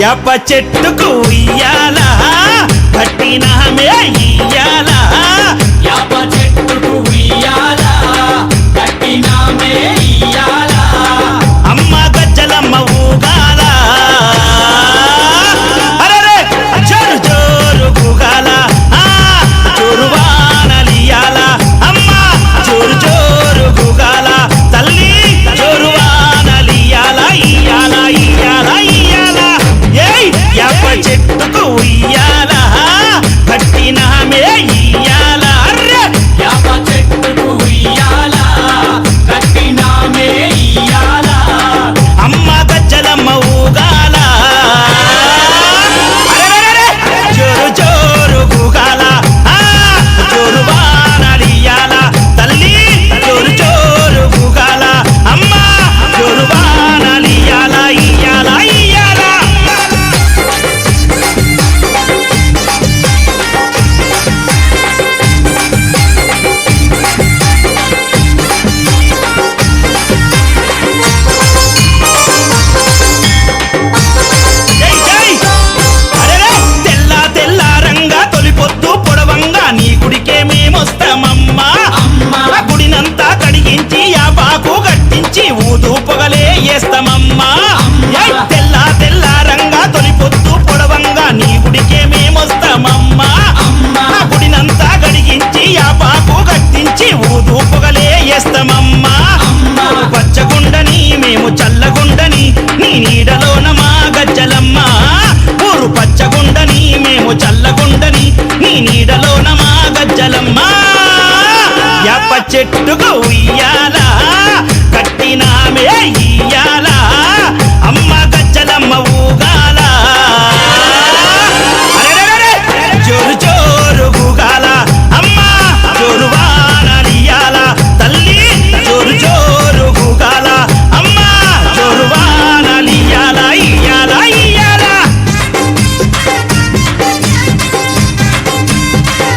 యాప చెట్టుకు ఇయ్యాల కట్టినామే ఇయ్యాల చెట్టుకు ఉయ్యాల?